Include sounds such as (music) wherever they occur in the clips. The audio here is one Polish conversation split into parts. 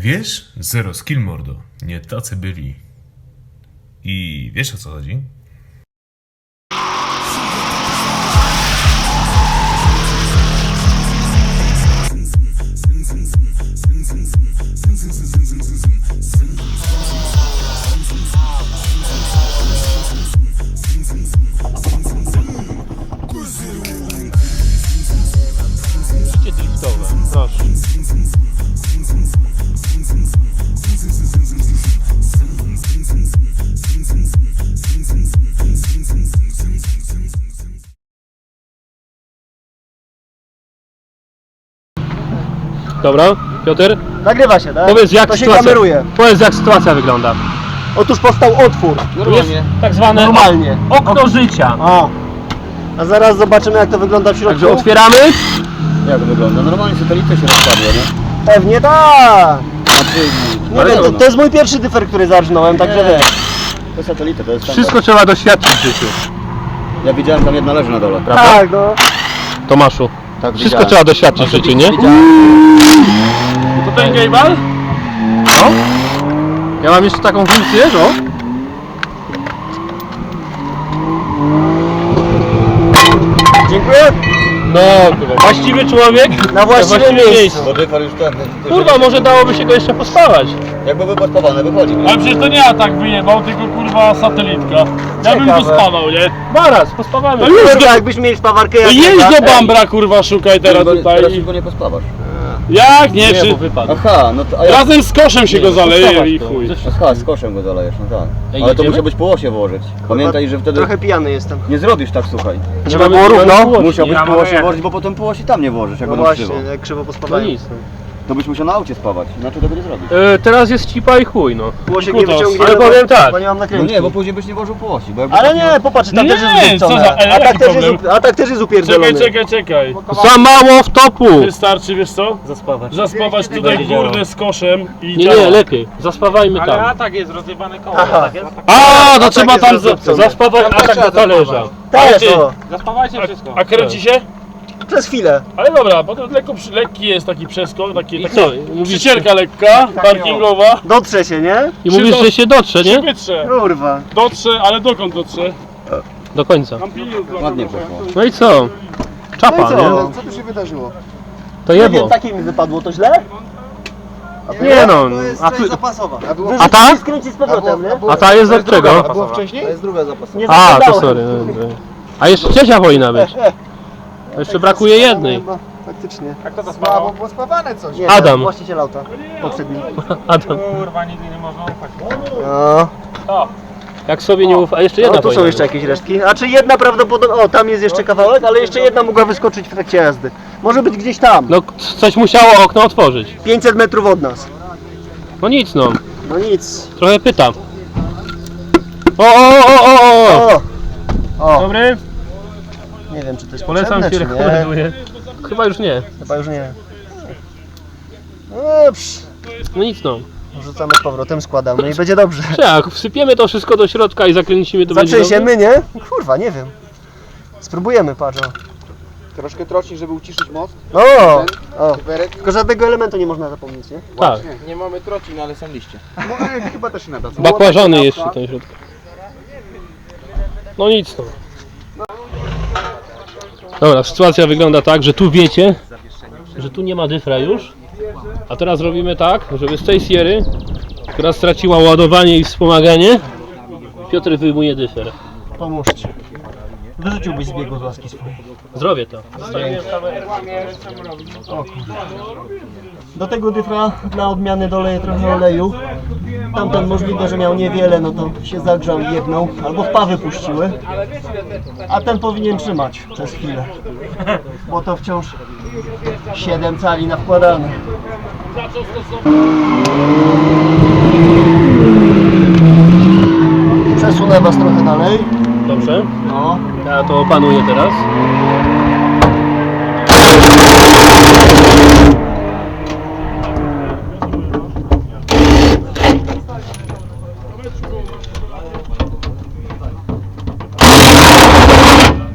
Wiesz? Zero skill mordo. Nie tacy byli. I wiesz o co chodzi? Dobra, Piotr, Nagrywa się, tak? powiedz jak to się sytuacja, kameruje. powiedz jak sytuacja wygląda. Otóż powstał otwór. Tu jest tak zwane Normalnie. okno życia. O. A zaraz zobaczymy jak to wygląda w środku. Także otwieramy. Jak to wygląda? Normalnie satelity się rozpadły, nie? Pewnie tak. Nie wiem, to, to jest mój pierwszy dyfer, który zarżnąłem, także wiesz. To satelity, to jest tam- Wszystko trzeba doświadczyć w życiu. Ja widziałem, tam jedna leży na dole. Prawda? Tak, no. Tomaszu. Tak, Wszystko widziałem. trzeba doświadczyć w życiu, nie? To ten gejbal? No. Ja mam jeszcze taką funkcję, no. Dziękuję. No, kurwa. Właściwy człowiek Na właściwym miejscu. Bo dyfar już ten... Kurwa, może dałoby się go jeszcze pospawać. Jakby był podpawany, wychodzi. Ale przecież to nie ja tak wyjebał, tylko kurwa satelitka. Ja bym Ciekawe. spawał, nie? Maraz, pospawamy. No już Kurwa, jakbyśmy mieli spawarkę No jak jedź ja, do. Bambra kurwa szukaj teraz Teraz tutaj. już go nie pospawasz. Jak nie? Nie, Czy... bo wypadł. Aha, no to... A ja... Razem z koszem się Nie, go no, zaleje i to. chuj. Ze- Aha, z koszem go zalejesz, no tak. Ej, Ale to jedziemy? musiał być po łosie włożyć. Pamiętaj, że wtedy Trochę pijany jestem. nie zrobisz tak, słuchaj. Żeby było równo. Musiał być Ja po łosie włożyć, bo potem po łosi tam nie włożysz, jak No właśnie, krzywo. jak krzywo No nic. No. To byś musiał na aucie spawać, inaczej tego nie zrobisz. E, teraz jest cipa i chuj, no. Łosiek nie Kutas. wyciągnie, Ale bo- powiem tak. Bo nie mam No nie, bo później byś nie włożył po osi, bo jakby Ale tak nie, popatrz, tam Nie, też jest co za- ale A tak też jest, a tak też jest upierdolony. Czekaj, czekaj, czekaj. Za mało w topu! Wystarczy, wiesz co? Zaspawać. Zaspawać tutaj górne z koszem i Nie, działa. nie, lepiej. Zaspawajmy tam. atak jest rozjebane koło. Aha. A, no tak trzeba jest tam za. Zaspawać atak do talerza. Ale Też, o. Zaspawajcie wszystko. A kręci się? Przez chwilę. Ale dobra, bo to lekko, przy- lekki jest taki przeskok, taki, I taki co? Mówisz, przycielka lekka, parkingowa. Dotrze się, nie? I mówisz, że się dotrze, nie? Wytrze. Kurwa. Dotrze, ale dokąd dotrze? Do końca. Ładnie poszło. No i co? Czapa, No i co? nie? Co tu się wydarzyło? To jebo. takie mi wypadło, to źle? Nie no. To jest A, część ty, zapasowa. A, było, a ta? Skręci z powrotem, nie? A ta jest od czego? a było wcześniej? To jest druga zapasowa. Nie A, to zaglądałem. sorry. no. A jeszcze trzecia powinna być. (laughs) Jeszcze brakuje jednej. Chyba, Faktycznie. Jak to A, bo było spawane coś. Nie, Adam. ten Właściciel auta. Poprzedni. (laughs) Adam. Kurwa, nigdy nie można ufać. No. Jak sobie nie ufa. A jeszcze No jedna tu są powinna jeszcze być. jakieś resztki. A czy jedna prawdopodobnie. O, tam jest jeszcze kawałek, ale jeszcze jedna mogła wyskoczyć w trakcie jazdy. Może być gdzieś tam. No coś musiało okno otworzyć. 500 metrów od nas. No nic no. No nic. Trochę pytam. O, o, o, o, o! O! O! Dobry? Nie wiem, czy to jest Polecam potrzebne, ci czy nie. rekomenduję. Chyba już nie. Chyba już nie. No, psz, No nic no. rzucamy z powrotem, składamy i będzie dobrze. Czy jak wsypiemy to wszystko do środka i zakręcimy to będzie Zatrzęsiemy, nie? Kurwa, nie wiem. Spróbujemy, patrz. o. Troszkę troczni, żeby uciszyć most. O! o. Tylko żadnego elementu nie można zapomnieć, nie? Tak. Nie mamy trocin, ale są liście. No, e, chyba też się nada. Bakłażany jeszcze ten środek. No nic no. Dobra, sytuacja wygląda tak, że tu wiecie, że tu nie ma dyfra już. A teraz robimy tak, żeby z tej siery, która straciła ładowanie i wspomaganie, Piotr wyjmuje dyfer. Pomóżcie. Wyrzuciłbyś z biegu z łaski swojej. Zrobię to. Do tego dyfra dla odmiany doleję trochę oleju. Tamten możliwe, że miał niewiele, no to się zagrzał jedną, albo wpawy puściły. A ten powinien trzymać przez chwilę. Bo to wciąż 7 cali na wkładane. Przesunę was trochę dalej. Dobrze? No. Ja to opanuję teraz.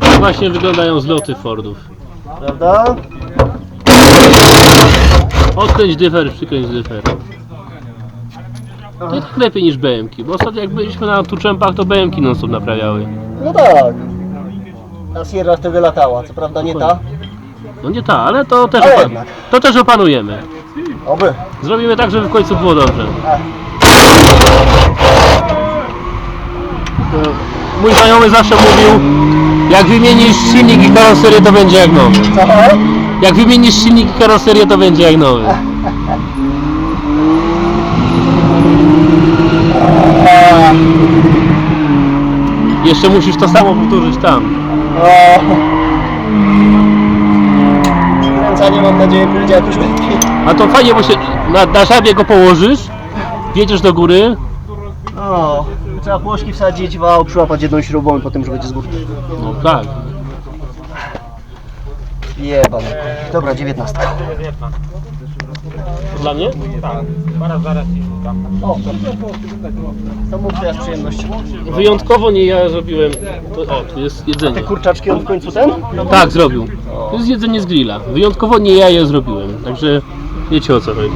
Tak właśnie wyglądają zloty Fordów. Prawda? Odkręć dyfer, przykręć dyfer. To tak lepiej niż BMki, bo ostatnio jak byliśmy na Tuczempach, to BMki non stop naprawiały. No tak. Ta Sierra wtedy latała, co prawda nie ta. No nie ta, ale to też, Ale opan- jednak. to też opanujemy. Oby. Zrobimy tak, żeby w końcu było dobrze. Ech. To Mój znajomy zawsze mówił, jak wymienisz silnik i karoserię, to będzie jak nowy. Co? Jak wymienisz silnik i karoserię, to będzie jak nowy. Jeszcze musisz to samo powtórzyć tam. O. Skręcanie mam nadzieję pójdzie jakoś lepiej. A to fajnie, bo się na, na żabie go położysz, wjedziesz do góry, O. Trzeba płoszki wsadzić, wał, przyłapać jedną śrubą i potem już będzie z górki. no tak. Jebane. Dobra, dziewiętnastka. Dla mnie? O. To mów teraz przyjemność. Wyjątkowo nie ja zrobiłem. To, o, tu jest jedzenie. Te kurczaczki on w końcu ten? Tak, zrobił. To jest jedzenie z grilla. Wyjątkowo nie ja je zrobiłem, także wiecie o co chodzi.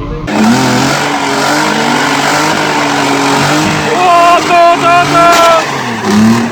gol, gol, gol!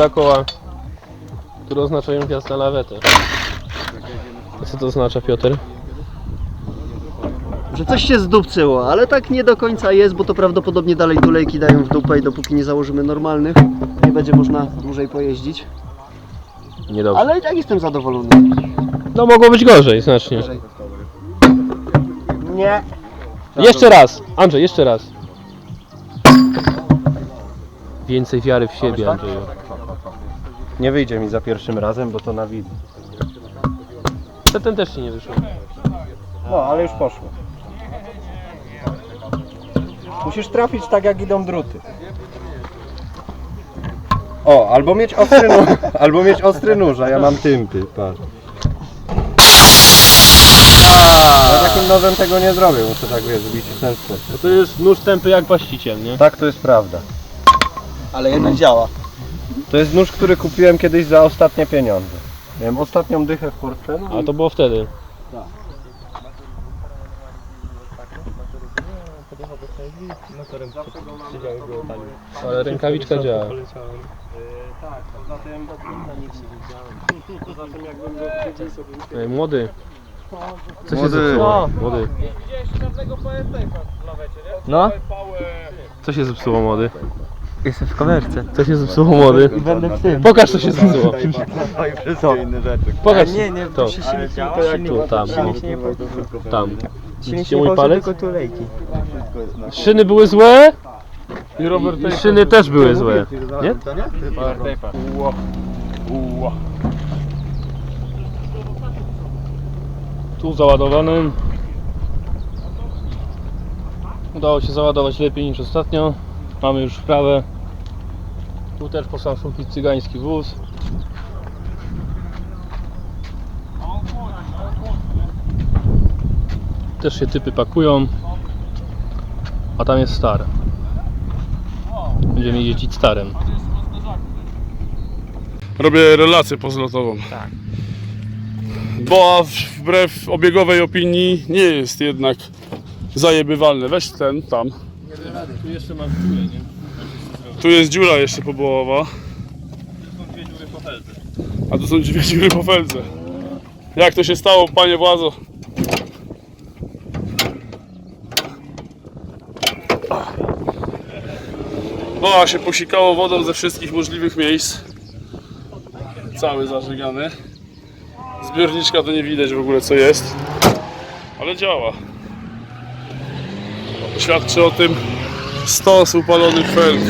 Zakłada koła, które oznaczają wjazd na lawetę. Co to oznacza Piotr? Że coś się zdupcyło, ale tak nie do końca jest, bo to prawdopodobnie dalej tulejki dają w dupę i dopóki nie założymy normalnych, nie będzie można dłużej pojeździć. Niedobrze. Ale i tak jestem zadowolony. No mogło być gorzej znacznie. Nie. Jeszcze raz, Andrzej, jeszcze raz. Więcej wiary w siebie, Andrzeju. Nie wyjdzie mi za pierwszym razem, bo to na. To ten też ci nie wyszło. No, ale już poszło. Musisz trafić tak jak idą druty. O, albo mieć ostry nóż, (laughs) albo mieć ostry nóż, a ja mam tympy, patrz. Ja takim nożem tego nie zrobię, muszę tak wiesz, zrobić w ten sposób. To jest nóż tępy jak właściciel, nie? Tak, to jest prawda. Ale jednak działa. To jest nóż, który kupiłem kiedyś za ostatnie pieniądze. Miałem ostatnią dychę w portfelu. A to było wtedy. Ale rękawiczka działa. Ej, młody. Co się zepsuło? Młody. No. Co się zepsuło młody? Jestem w kamerce. Co się zepsuło młody? Będę w tym. Pokaż co się zepsuło. Co? Pokaż Nie, nie, to. się silnik nie Tu, tam. Silnik się nie popsuł. Tam. Silnik nie mój palec? tylko tulejki. Szyny były złe i I szyny też były złe. Nie? Tu załadowany. Udało się załadować lepiej niż ostatnio. Mamy już wprawę. Tu też poszłam cygański wóz. Też się typy pakują. A tam jest star. Będziemy jeździć starem. Robię relację pozlotową. Tak. Bo wbrew obiegowej opinii nie jest jednak zajebywalny. Weź ten tam. Tu jeszcze mam dziurę, nie? Tu jest dziura jeszcze pobołowa. A tu są dwie dziury po felce. Jak to się stało, panie władzo? No, a się posikało wodą ze wszystkich możliwych miejsc. Cały zażygany. Zbiorniczka to nie widać w ogóle co jest. Ale działa. Świadczy o tym stos upalonych felg.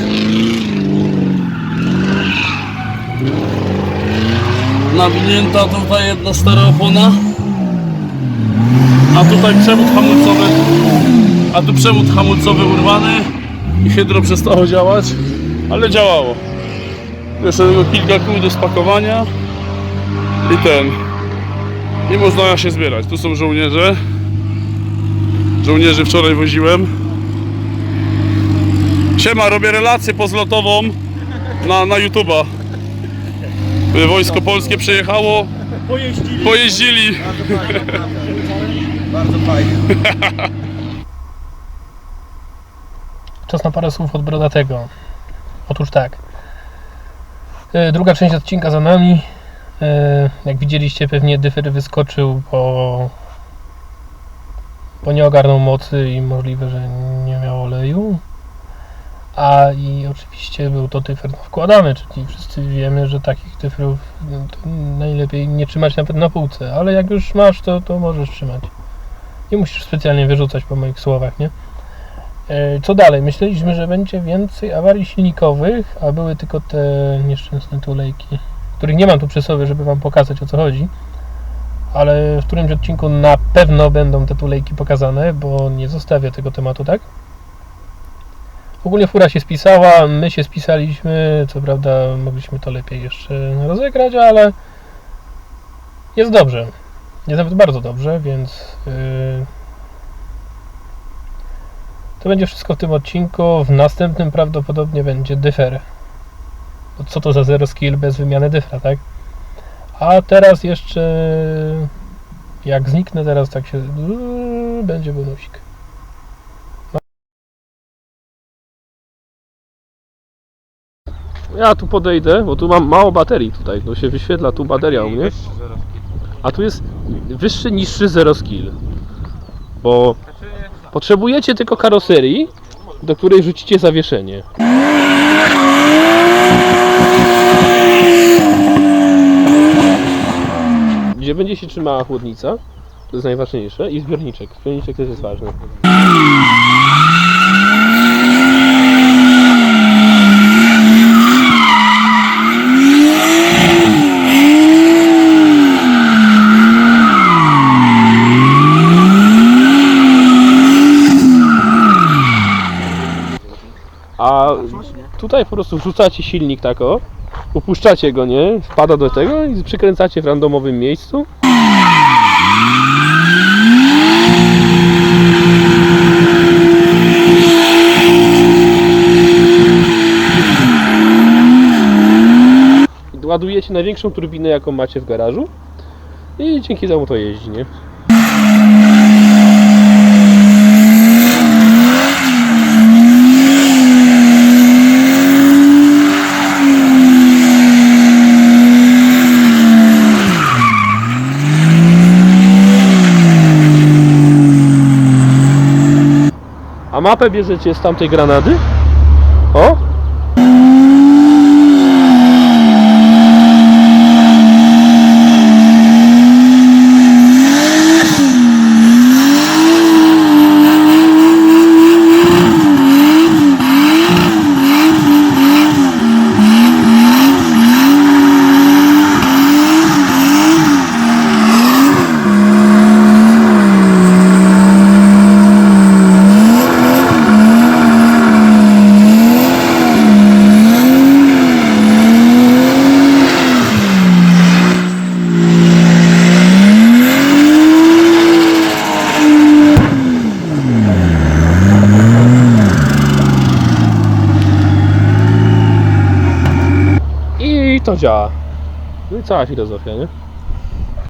Nawinięta tutaj jedna stara opona. A tutaj przewód hamulcowy. A tu przewód hamulcowy urwany i hydro przestało działać, ale działało. Jeszcze tylko kilka kół do spakowania i ten. I można się zbierać. Tu są żołnierze. Żołnierzy wczoraj woziłem. Siema, robię relację pozlotową na, na YouTube'a. Wojsko Polskie przyjechało. Pojeździli. Pojeździli. (laughs) Czas na parę słów od Brodatego. Otóż tak. E, Druga część odcinka za nami. E, Jak widzieliście, pewnie dyfer wyskoczył, bo, bo nie ogarnął mocy i możliwe, że nie miał oleju. A i oczywiście był to dyfer wkładany, czyli wszyscy wiemy, że takich dyferów no, najlepiej nie trzymać nawet na półce, ale jak już masz, to, to możesz trzymać. Nie musisz specjalnie wyrzucać po moich słowach, nie? E, Co dalej? Myśleliśmy, że będzie więcej awarii silnikowych, a były tylko te nieszczęsne tulejki, których nie mam tu przy sobie, żeby Wam pokazać o co chodzi. ale w którymś odcinku na pewno będą te tulejki pokazane, bo nie zostawię tego tematu, tak? Ogólnie fura się spisała, my się spisaliśmy, co prawda mogliśmy to lepiej jeszcze rozegrać, ale jest dobrze. Jest nawet bardzo dobrze, więc yy, to będzie wszystko w tym odcinku. W następnym prawdopodobnie będzie dyfer. No co to za zero skill bez wymiany dyfra, tak? A teraz jeszcze jak zniknę teraz tak się yy, będzie bonusik. Ja tu podejdę, bo tu mam mało baterii tutaj, to się wyświetla tu bateria u mnie. A tu jest wyższy, niższy zero skill. Bo potrzebujecie tylko karoserii, do której rzucicie zawieszenie. Gdzie będzie się trzymała chłodnica, to jest najważniejsze, i zbiorniczek. Zbiorniczek też jest ważny. A tutaj po prostu wrzucacie silnik tak o, upuszczacie go, nie? Wpada do tego i przykręcacie w randomowym miejscu. Ładujecie największą turbinę, jaką macie w garażu i dzięki temu to jeździ, nie? Mapę bierzecie z tamtej granady? Działa. No i cała filozofia, nie?